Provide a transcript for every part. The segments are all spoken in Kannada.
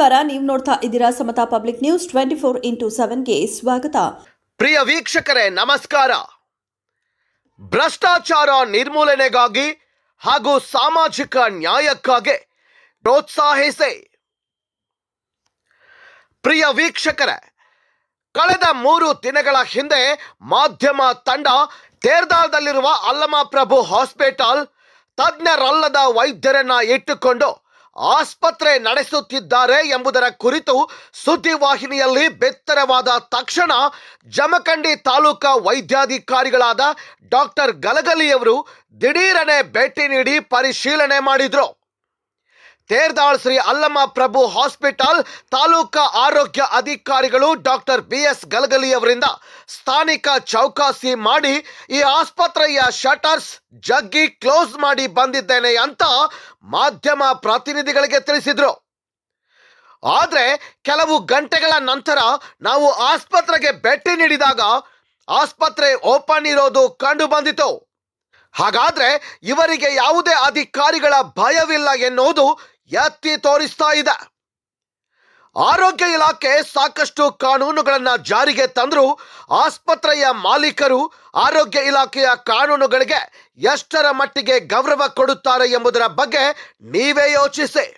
ನಮಸ್ಕಾರ, ನೀವು ನೋಡ್ತಾ ಇದ್ದೀರಾ Samata public news twenty four into ಸೆವೆನ್ಗೆ ಸ್ವಾಗತ. ಪ್ರಿಯ ವೀಕ್ಷಕರೇ, ನಮಸ್ಕಾರ. ಭ್ರಷ್ಟಾಚಾರ ನಿರ್ಮೂಲನೆಗಾಗಿ ಹಾಗೂ ಸಾಮಾಜಿಕ ನ್ಯಾಯಕ್ಕಾಗಿ ಪ್ರೋತ್ಸಾಹಿಸಿ. ಪ್ರಿಯ ವೀಕ್ಷಕರೇ, ಕಳೆದ ಮೂರು ದಿನಗಳ ಹಿಂದೆ ಮಾಧ್ಯಮ ತಂಡ ತೇರ್ದಾಳದಲ್ಲಿರುವ ಅಲ್ಲಮ ಪ್ರಭು ಹಾಸ್ಪಿಟಲ್ ತಜ್ಞರಲ್ಲದ ವೈದ್ಯರನ್ನ ಇಟ್ಟುಕೊಂಡು ಆಸ್ಪತ್ರೆ ನಡೆಸುತ್ತಿದ್ದಾರೆ ಎಂಬುದರ ಕುರಿತು ಸುದ್ದಿವಾಹಿನಿಯಲ್ಲಿ ಬೆತ್ತರವಾದ ತಕ್ಷಣ ಜಮಖಂಡಿ ತಾಲೂಕಾ ವೈದ್ಯಾಧಿಕಾರಿಗಳಾದ ಡಾಕ್ಟರ್ ಗಲಗಲಿಯವರು ದಿಢೀರನೆ ಭೇಟಿ ನೀಡಿ ಪರಿಶೀಲನೆ ಮಾಡಿದ್ರು. ತೇರ್ದಾಳ್ ಶ್ರೀ ಅಲ್ಲಮ್ಮ ಪ್ರಭು ಹಾಸ್ಪಿಟಲ್, ತಾಲೂಕಾ ಆರೋಗ್ಯ ಅಧಿಕಾರಿಗಳು ಡಾಕ್ಟರ್ ಬಿ ಎಸ್ ಗಲಗಲಿ ಅವರಿಂದ ಸ್ಥಾನಿಕ ಚೌಕಾಸಿ ಮಾಡಿ ಈ ಆಸ್ಪತ್ರೆಯ ಶಟರ್ಸ್ ಜಗ್ಗಿ ಕ್ಲೋಸ್ ಮಾಡಿ ಬಂದಿದ್ದೇನೆ ಅಂತ ಮಾಧ್ಯಮ ಪ್ರತಿನಿಧಿಗಳಿಗೆ ತಿಳಿಸಿದ್ರು. ಆದರೆ ಕೆಲವು ಗಂಟೆಗಳ ನಂತರ ನಾವು ಆಸ್ಪತ್ರೆಗೆ ಭೇಟಿ ನೀಡಿದಾಗ ಆಸ್ಪತ್ರೆ ಓಪನ್ ಇರೋದು ಕಂಡು ಬಂದಿತು ಹಾಗಾದ್ರೆ ಇವರಿಗೆ ಯಾವುದೇ ಅಧಿಕಾರಿಗಳ ಭಯವಿಲ್ಲ ಎನ್ನುವುದು ಎತ್ತಿ ತೋರಿಸ್ತಾ ಇದೆ. ಆರೋಗ್ಯ ಇಲಾಖೆ ಸಾಕಷ್ಟು ಕಾನೂನುಗಳನ್ನು ಜಾರಿಗೆ ತಂದರೂ. ಆಸ್ಪತ್ರೆಯ ಮಾಲೀಕರು ಆರೋಗ್ಯ ಇಲಾಖೆಯ ಕಾನೂನುಗಳಿಗೆ ಎಷ್ಟರ ಮಟ್ಟಿಗೆ ಗೌರವ ಕೊಡುತ್ತಾರೆ ಎಂಬುದರ ಬಗ್ಗೆ ನೀವೇ ಯೋಚಿಸಿ.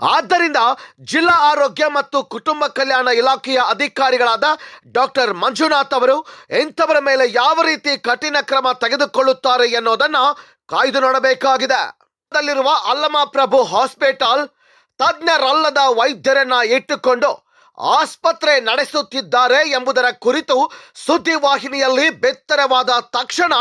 ಆದ್ದರಿಂದ ಜಿಲ್ಲಾ ಆರೋಗ್ಯ ಮತ್ತು ಕುಟುಂಬ ಕಲ್ಯಾಣ ಇಲಾಖೆಯ ಅಧಿಕಾರಿಗಳಾದ ಡಾಕ್ಟರ್ ಮಂಜುನಾಥ್ ಅವರು ಇಂಥವರ ಮೇಲೆ ಯಾವ ರೀತಿ ಕಠಿಣ ಕ್ರಮ ತೆಗೆದುಕೊಳ್ಳುತ್ತಾರೆ ಎನ್ನುವುದನ್ನು ಕಾಯ್ದು ನೋಡಬೇಕಾಗಿದೆ. ದಲ್ಲಿರುವ ಅಲ್ಲಮ ಪ್ರಭು ಹಾಸ್ಪಿಟಲ್ ತಜ್ಞರಲ್ಲದ ವೈದ್ಯರನ್ನ ಇಟ್ಟುಕೊಂಡು ಆಸ್ಪತ್ರೆ ನಡೆಸುತ್ತಿದ್ದಾರೆ ಎಂಬುದರ ಕುರಿತು ಸುದ್ದಿವಾಹಿನಿಯಲ್ಲಿ ಬೆತ್ತರವಾದ ತಕ್ಷಣ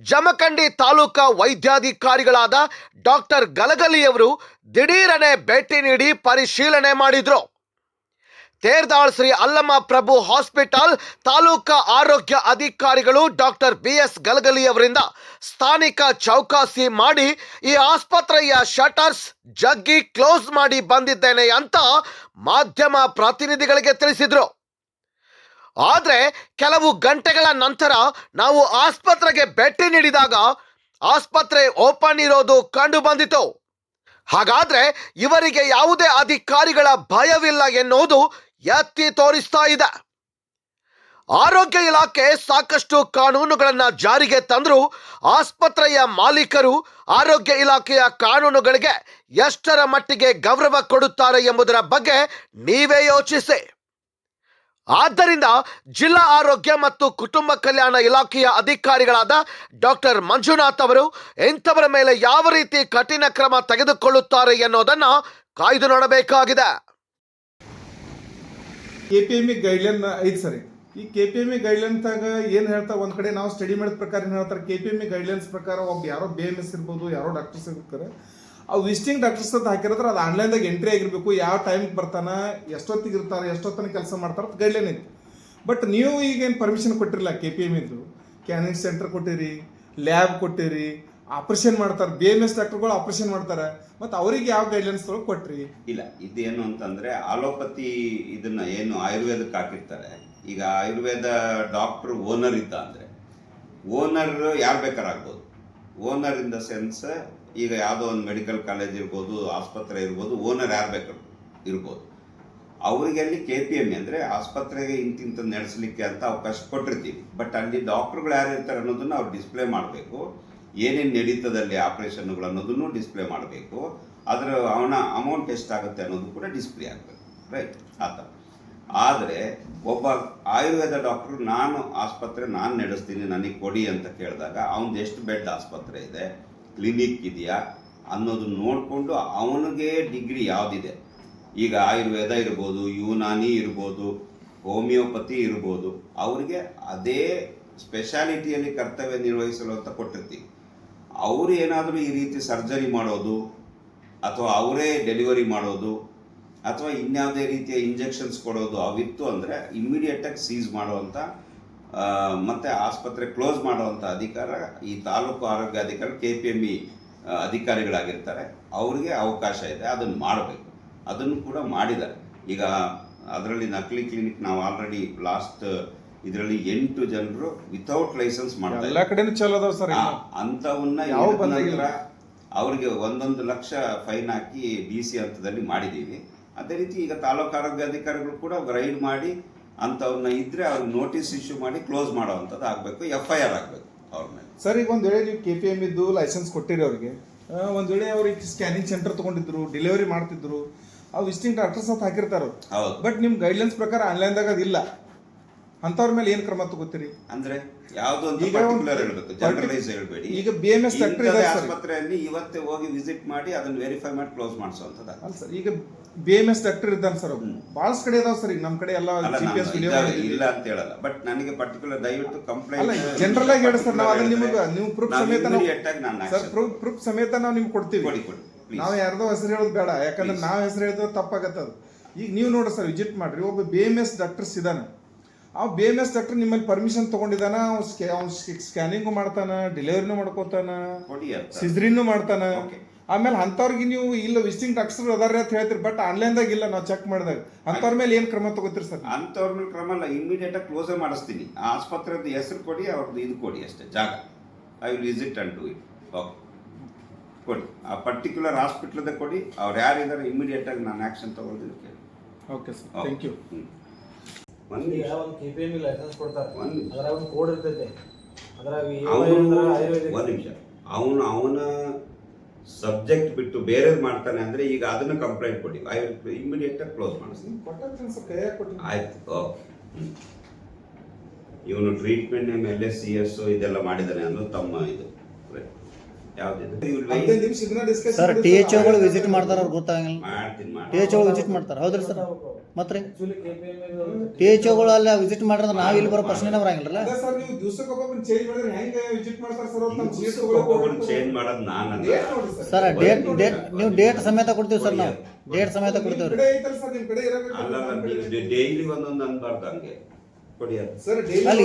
ಜಮಖಂಡಿ ತಾಲೂಕಾ ವೈದ್ಯಾಧಿಕಾರಿಗಳಾದ ಡಾಕ್ಟರ್ ಗಲಗಲಿಯವರು ದಿಢೀರನೆ ಭೇಟಿ ನೀಡಿ ಪರಿಶೀಲನೆ ಮಾಡಿದ್ರು. ತೇರ್ದಾಳ್ ಶ್ರೀ ಅಲ್ಲಮ್ಮ ಪ್ರಭು ಹಾಸ್ಪಿಟಲ್ ತಾಲೂಕಾ ಆರೋಗ್ಯ ಅಧಿಕಾರಿಗಳು ಡಾಕ್ಟರ್ ಬಿ ಎಸ್ ಗಲಗಲಿ ಅವರಿಂದ ಸ್ಥಾನಿಕ ಚೌಕಾಸಿ ಮಾಡಿ ಈ ಆಸ್ಪತ್ರೆಯ ಶಟರ್ಸ್ ಜಗ್ಗಿ ಕ್ಲೋಸ್ ಮಾಡಿ ಬಂದಿದ್ದೇನೆ ಅಂತ ಮಾಧ್ಯಮ ಪ್ರತಿನಿಧಿಗಳಿಗೆ ತಿಳಿಸಿದ್ರು. ಆದರೆ ಕೆಲವು ಗಂಟೆಗಳ ನಂತರ ನಾವು ಆಸ್ಪತ್ರೆಗೆ ಭೇಟಿ ನೀಡಿದಾಗ ಆಸ್ಪತ್ರೆ ಓಪನ್ ಇರೋದು ಕಂಡು ಬಂದಿತು ಹಾಗಾದ್ರೆ ಇವರಿಗೆ ಯಾವುದೇ ಅಧಿಕಾರಿಗಳ ಭಯವಿಲ್ಲ ಎನ್ನುವುದು ಎತ್ತಿ ತೋರಿಸ್ತಾ ಇದೆ. ಆರೋಗ್ಯ ಇಲಾಖೆ ಸಾಕಷ್ಟು ಕಾನೂನುಗಳನ್ನು ಜಾರಿಗೆ ತಂದರೂ ಆಸ್ಪತ್ರೆಯ ಮಾಲೀಕರು ಆರೋಗ್ಯ ಇಲಾಖೆಯ ಕಾನೂನುಗಳಿಗೆ ಎಷ್ಟರ ಮಟ್ಟಿಗೆ ಗೌರವ ಕೊಡುತ್ತಾರೆ ಎಂಬುದರ ಬಗ್ಗೆ ನೀವೇ ಯೋಚಿಸಿ. ಆದ್ದರಿಂದ ಜಿಲ್ಲಾ ಆರೋಗ್ಯ ಮತ್ತು ಕುಟುಂಬ ಕಲ್ಯಾಣ ಇಲಾಖೆಯ ಅಧಿಕಾರಿಗಳಾದ ಡಾಕ್ಟರ್ ಮಂಜುನಾಥ್ ಅವರು ಇಂಥವರ ಮೇಲೆ ಯಾವ ರೀತಿ ಕಠಿಣ ಕ್ರಮ ತೆಗೆದುಕೊಳ್ಳುತ್ತಾರೆ ಎನ್ನುವುದನ್ನು ಕಾಯ್ದು ನೋಡಬೇಕಾಗಿದೆ. K P M E guideline ಐದು ಸರಿ. ಈ ಕೆ ಪಿ ಎಂ ಇ ಗೈಡ್ಲೈನ್ತಾಗ ಏನು ಹೇಳ್ತಾರೆ ಒಂದು ಕಡೆ ನಾವು ಸ್ಟಡಿ ಮಾಡಿದ ಪ್ರಕಾರ ಏನು ಹೇಳ್ತಾರೆ? K P M E guidelines ಪ್ರಕಾರ ಒಬ್ಬ ಯಾರೋ ಬಿ ಎಂ ಎಸ್ ಇರ್ಬೋದು, ಯಾರೋ ಡಾಕ್ಟರ್ಸ್ ಇರ್ತಾರೆ. ಆ ವಿಸಿಟಿಂಗ್ ಡಾಕ್ಟರ್ಸ್ ಅಂತ ಹಾಕಿರೋದ್ರೆ ಅದು ಆನ್ಲೈನ್ದಾಗ ಎಂಟ್ರಿ ಆಗಿರಬೇಕು, ಯಾವ ಟೈಮ್ಗೆ ಬರ್ತಾನೆ, ಎಷ್ಟೊತ್ತಿಗೆ ಇರ್ತಾರೆ ಎಷ್ಟೊತ್ತನ ಕೆಲಸ ಮಾಡ್ತಾರೆ ಅಂತ ಗೈಡ್ಲೈನ್ ಐತಿ. ಬಟ್ ನೀವು ಈಗೇನು ಪರ್ಮಿಷನ್ ಕೊಟ್ಟಿರಲ್ಲ ಕೆ ಪಿ ಎಂ ಇದ್ದು ಕ್ಯಾನಿಂಗ್ ಸೆಂಟರ್ ಕೊಟ್ಟಿರಿ ಲ್ಯಾಬ್ ಕೊಟ್ಟಿರಿ ಆಪ್ರೇಷನ್ ಮಾಡ್ತಾರೆ, ಬಿ ಎಂ ಎಸ್ ಡಾಕ್ಟರ್ಗಳು ಆಪರೇಷನ್ ಮಾಡ್ತಾರೆ, ಮತ್ತು ಅವರಿಗೆ ಯಾವ ಗೈಡ್ಲೈನ್ಸ್ ಕೊಟ್ರಿ? ಇಲ್ಲ ಇದೇನು ಅಂತಂದ್ರೆ ಆಲೋಪತಿ ಇದನ್ನ ಏನು ಆಯುರ್ವೇದಕ್ಕೆ ಹಾಕಿರ್ತಾರೆ. ಈಗ ಆಯುರ್ವೇದ ಡಾಕ್ಟರ್ ಓನರ್ ಇದ್ದ ಅಂದ್ರೆ, ಓನರ್ ಯಾರು ಬೇಕಾರಾಗ್ಬೋದು ಓನರ್ ಇನ್ ದ ಸೆನ್ಸ್ ಈಗ ಯಾವುದೋ ಒಂದು ಮೆಡಿಕಲ್ ಕಾಲೇಜ್ ಇರ್ಬೋದು, ಆಸ್ಪತ್ರೆ ಇರ್ಬೋದು, ಓನರ್ ಯಾರು ಬೇಕಾದ್ರು ಇರ್ಬೋದು. ಅವರಿಗೆ ಅಲ್ಲಿ ಕೆ ಪಿ ಎಂ ಅಂದರೆ ಆಸ್ಪತ್ರೆಗೆ ಇಂತಿಂತ ನಡೆಸಲಿಕ್ಕೆ ಅಂತ ಅವಕಾಶ ಕೊಟ್ಟಿರ್ತೀವಿ. ಬಟ್ ಅಲ್ಲಿ ಡಾಕ್ಟ್ರುಗಳು ಯಾರು ಇರ್ತಾರೆ ಅನ್ನೋದನ್ನ ಅವ್ರು ಡಿಸ್ಪ್ಲೇ ಮಾಡಬೇಕು. ಏನೇನು ನಡೀತದಲ್ಲಿ ಆಪ್ರೇಷನ್ಗಳು ಅನ್ನೋದನ್ನು ಡಿಸ್ಪ್ಲೇ ಮಾಡಬೇಕು. ಅದರ ಅವನ ಅಮೌಂಟ್ ಎಷ್ಟಾಗುತ್ತೆ ಅನ್ನೋದು ಕೂಡ ಡಿಸ್ಪ್ಲೇ ಆಗಬೇಕು. ರೈಟ್ ಆ ಥರ. ಆದರೆ ಒಬ್ಬ ಆಯುರ್ವೇದ ಡಾಕ್ಟ್ರು ನಾನು ಆಸ್ಪತ್ರೆ ನಾನು ನಡೆಸ್ತೀನಿ, ನನಗೆ ಕೊಡಿ ಅಂತ ಕೇಳಿದಾಗ ಅವನದು ಎಷ್ಟು ಬೆಡ್ ಆಸ್ಪತ್ರೆ ಇದೆ? ಕ್ಲಿನಿಕ್ ಇದೆಯಾ? ಅನ್ನೋದನ್ನ ನೋಡಿಕೊಂಡು ಅವನಿಗೆ ಡಿಗ್ರಿ ಯಾವುದಿದೆ? ಈಗ ಆಯುರ್ವೇದ ಇರ್ಬೋದು, ಯುನಾನಿ ಇರ್ಬೋದು, ಹೋಮಿಯೋಪತಿ ಇರ್ಬೋದು, ಅವರಿಗೆ ಅದೇ ಸ್ಪೆಷಾಲಿಟಿಯಲ್ಲಿ ಕರ್ತವ್ಯ ನಿರ್ವಹಿಸಲು ಅಂತ ಕೊಟ್ಟಿರ್ತೀವಿ. ಅವರು ಏನಾದರೂ ಈ ರೀತಿ ಸರ್ಜರಿ ಮಾಡೋದು, ಅಥವಾ ಅವರೇ ಡೆಲಿವರಿ ಮಾಡೋದು, ಅಥವಾ ಇನ್ಯಾವುದೇ ರೀತಿಯ ಇಂಜೆಕ್ಷನ್ಸ್ ಕೊಡೋದು, ಅವಿತ್ತು ಅಂದರೆ ಇಮ್ಮಿಡಿಯೇಟಾಗಿ ಸೀಸ್ ಮಾಡುವಂಥ ಮತ್ತು ಆಸ್ಪತ್ರೆ ಕ್ಲೋಸ್ ಮಾಡುವಂಥ ಅಧಿಕಾರ ಈ ತಾಲೂಕು ಆರೋಗ್ಯ ಅಧಿಕಾರಿ ಕೆ ಪಿ ಎಂ ಇ ಅಧಿಕಾರಿಗಳಾಗಿರ್ತಾರೆ. ಅವ್ರಿಗೆ ಅವಕಾಶ ಇದೆ ಅದನ್ನು ಮಾಡಬೇಕು. ಅದನ್ನು ಕೂಡ ಮಾಡಿದ್ದಾರೆ. ಈಗ ಅದರಲ್ಲಿ ನಕಲಿ ಕ್ಲಿನಿಕ್ ನಾವು ಆಲ್ರೆಡಿ ಲಾಸ್ಟ್ ಇದರಲ್ಲಿ ಎಂಟು ಜನರು ವಿತೌಟ್ ಲೈಸೆನ್ಸ್ ಮಾಡ್ತಾರೆ ಎಲ್ಲ ಕಡೆನೂ ಚಲೋ ಅದಾವ ಸರ್ ಅಂಥವನ್ನ ಯಾವ ಬಂದಾಗಿಲ್ಲ? ಅವ್ರಿಗೆ ಒಂದೊಂದು ಲಕ್ಷ ಫೈನ್ ಹಾಕಿ ಡಿ ಸಿ ಹಂತದಲ್ಲಿ ಮಾಡಿದ್ದೀವಿ. ಅದೇ ರೀತಿ ಈಗ ತಾಲೂಕು ಆರೋಗ್ಯಾಧಿಕಾರಿಗಳು ಕೂಡ ರೈಡ್ ಮಾಡಿ ಅಂಥವ್ರನ್ನ ಇದ್ರೆ ಅವ್ರಿಗೆ ನೋಟಿಸ್ ಇಶ್ಯೂ ಮಾಡಿ ಕ್ಲೋಸ್ ಮಾಡೋವಂಥದ್ದು ಆಗಬೇಕು ಎಫ್ ಐ ಆರ್ ಆಗಬೇಕು ಅವ್ರ ಮೇಲೆ. ಸರ್ ಈಗ ಒಂದು ವೇಳೆ ನೀವು ಕೆ ಪಿ ಎಂ ಇದ್ದು ಲೈಸೆನ್ಸ್ ಕೊಟ್ಟಿರಿ ಅವ್ರಿಗೆ ಒಂದು ವೇಳೆ ಅವ್ರಿಗೆ ಸ್ಕ್ಯಾನಿಂಗ್ ಸೆಂಟರ್ ತಗೊಂಡಿದ್ರು ಡೆಲಿವರಿ ಮಾಡ್ತಿದ್ರು ಆ ವಿಸಿಟಿಂಗ್ ಡಾಕ್ಟರ್ಸ್ ಅಂತ ಹಾಕಿರ್ತಾರ? ಹೌದು. ಬಟ್ ನಿಮ್ಮ ಗೈಡ್ಲೈನ್ಸ್ ಪ್ರಕಾರ ಆನ್ಲೈನ್ದಾಗ ಅದಿಲ್ಲ. ಅಂಥವ್ರ ಮೇಲೆ ಏನು ಕ್ರಮ ತಗೋತೀರಿ? ಅಂದ್ರೆ ಯಾವ್ದು ಅಂತ ಈಗ ಒಂದು ಪರ್ಟಿಕ್ಯುಲರ್ ಹೇಳಬೇಕು ಜನರಲೈಸ್ ಹೇಳ್ಬೇಡಿ. ಈಗ ಬಿ ಎಂ ಎಸ್. ಆಸ್ಪತ್ರೆಯಲ್ಲಿ ಇವತ್ತೇ ಹೋಗಿ ವಿಸಿಟ್ ಮಾಡಿ ಅದನ್ನ ವೆರಿಫೈ ಮಾಡಿ ಕ್ಲೋಸ್ ಮಾಡಿಸುವಂಥದ್ದು ಅಲ್ಲ ಸರ್ ಈಗ ಬಿ ಎಂ ಎಸ್ ಡಾಕ್ಟರ್ ಇದ್ದಾನೆ ಸರ್ ಭಾಳಷ್ಟು ಕಡೆ ಇದಾವ ಸರ್ ಈಗ ನಮ್ಮ ಕಡೆ ಎಲ್ಲ ಅಲ್ಲ ಜಿ ಪಿ ಎಸ್ ನಾನು ವಿಡಿಯೋ ಇದ್ದಾಗ ಇಲ್ಲ ಅಂತ ಹೇಳಲ್ಲ. ಬಟ್ ನನಗೆ ಪರ್ಟಿಕ್ಯುಲರ್ ದಯವಿಟ್ಟು ಅಲ್ಲ ಕಂಪ್ಲೇಂಟ್ ಜನರಲ್ ಆಗಿ ಹೇಳಿ ಸರ್ ನಾವು ಅದನ್ನ ನಿಮಗೆ ನೀವು ಪ್ರೂಫ್ ಸಮೇತ ನಾವು ಸರ್ ಪ್ರೂಫ್ ಪ್ರೂಫ್ ಸಮೇತ ನಾವು ನಿಮ್ಗೆ ಕೊಡ್ತೀವಿ. ಕೊಡಿ ಕೊಡಿ please. ನಾವು ಯಾರ್ದೋ ಹೆಸರು ಹೇಳೋದು ಬೇಡ. ಯಾಕಂದ್ರೆ. ನಾವು ಹೆಸರು ಹೇಳಿದ್ರೆ ತಪ್ಪಾಗತ್ತೆ ಅದು. ಈಗ ನೀವು ನೋಡಿ ಸರ್ ವಿಸಿಟ್ ಮಾಡ್ರಿ. ಒಬ್ಬ ಬಿ ಎಂ ಎಸ್ ಡಾಕ್ಟರ್ಸ್ ಇದಾನೆ ಆ ಬಿ ಎಂ ಎಸ್ ಡಾಕ್ಟರ್ ನಿಮ್ಮಲ್ಲಿ ಪರ್ಮಿಷನ್ ತಗೊಂಡಿದ್ದಾನ ಅವ್ನು ಸ್ಕ್ಯಾ ಅವ್ನು ಸ್ಕ್ಯಾನಿಂಗು ಮಾಡ್ತಾನ ಡೆಲಿವರಿನೂ ಮಾಡ್ಕೋತಾನ ಸಿಜ್ರಿನೂ ಮಾಡ್ತಾನ. ಆಮೇಲೆ ಅಂಥವ್ರಿಗೆ ನೀವು ಇಲ್ಲ ವಿಸಿಟಿಂಗ್ ಡಾಕ್ಟರ್ ಅದಾರೆ ಅಂತ ಹೇಳ್ತೀರಿ ಬಟ್ ಆನ್ಲೈನ್ದಾಗ ಇಲ್ಲ ನಾವು ಚೆಕ್ ಮಾಡಿದಾಗ. ಅಂಥವ್ರ ಮೇಲೆ ಏನು ಕ್ರಮ ತಗೋತೀರಿ ಸರ್? ಅಂಥವ್ರ ಮೇಲೆ ಕ್ರಮ ಅಲ್ಲ ಇಮಿಡಿಯೇಟ್ ಆಗಿ ಕ್ಲೋಸೇ ಮಾಡಿಸ್ತೀನಿ. ಆ ಆಸ್ಪತ್ರೆದು ಹೆಸರು ಕೊಡಿ ಅವ್ರದ್ದು ಇದು ಕೊಡಿ ಅಷ್ಟೇ ಜಾಗ. I will visit and do it okay ಕೊಡಿ. ಆ ಪರ್ಟಿಕ್ಯುಲರ್ ಹಾಸ್ಪಿಟ್ಲದ ಕೊಡಿ ಅವ್ರು ಯಾರಿದ್ದಾರೆ ಇಮಿಡಿಯೇಟ್ ಆಗಿ ನಾನು ಆಕ್ಷನ್ ತಗೊಳ್ತೀನಿ ಕೇಳಿ. Okay sir thank you hmm. ಒಂದ್ ಒಂದು ಕೆ ಪಿ ಎಂ ಲೈಸೆನ್ಸ್ ಕೊಡ್ತಾರೆ. ಒಂದು. ಅದ್ರಾಗ ಒಂದು ಕೋಡ್ ಇರ್ತೈತೆ. ಅದ್ರಾಗ ಅವನು ಒಂದ್ ನಿಮಿಷ. ಅವನು ಅವನ ಸಬ್ಜೆಕ್ಟ್ ಬಿಟ್ಟು ಬೇರೆ ಮಾಡ್ತಾನೆ ಅಂದ್ರೆ ಈಗ ಅದನ್ನ ಕಂಪ್ಲೇಂಟ್ ಕೊಡಿ. ಐ ವಿಲ್ ಇಮಿಡಿಯೇಟ್ ಆಗಿ ಕ್ಲೋಸ್ ಮಾಡಿಸ್ತೀನಿ ಆಯ್ತು ಓಕೆ. ಇವನು treatment name L S C S ಇದೆಲ್ಲ ಮಾಡಿದ್ದಾನೆ ಅನ್ನೋದು ತಮ್ಮ ಇದು. ಸರ್ ಟಿ ಎಚ್ ಓಗಳು ವಿಸಿಟ್ ಮಾಡ್ತಾರ ಅವ್ರು ಗೊತ್ತಾಗಲ್ಲ ಮಾಡ್ತೀನಿ ಟಿ ಎಚ್ ಓಗಳು ವಿಸಿಟ್ ಮಾಡ್ತಾರೆ. ಹೌದ್ರಿ ಸರ್? ಮತ್ತೆ ಟಿ ಎಚ್ ಓಗಳು ಅಲ್ಲಿ ವಿಸಿಟ್ ಮಾಡಿದ್ರೆ. ನಾವು ಇಲ್ಲಿ ಬರೋ ಪ್ರಶ್ನೆನೇ ಬರಂಗಿಲ್ಲ ಸರ್ ನೀವು ದಿವಸಕ್ಕೆ ಒಬ್ಬೊಬ್ಬರು ಚೇಂಜ್ ಮಾಡಿದ್ರೆ ಹೆಂಗೆ ವಿಸಿಟ್ ಮಾಡ್ತಾರೆ ಸರ್ ಅವ್ರು? ನಮ್ಮ ಒಬ್ಬೊಬ್ಬರು ಚೇಂಜ್ ಮಾಡೋದು ನಾನಲ್ಲ. Date sir. ಡೇಟ್ ಡೇಟ್ ನೀವು ಡೇಟ್ ಸಮೇತ ಕೊಡ್ತೀವಿ ಸರ್ ನಾವು. ಡೇಟ್ ಸಮೇತ ಕೊಡ್ತೀವಿ ಕಡೆ ಐತಲ್ಲ ಸರ್ ನಿಮ್ ಕಡೆ ಇರಬೇಕು ಅಲ್ಲ ನೀವು ಡೈಲಿ ಒಂದೊಂದು ಅನ್ಬಾರ್ದು ಹಂಗೆ. ಕೊಡಿ ಸರ್ ಡೈಲಿ ಅಲ್ಲಿ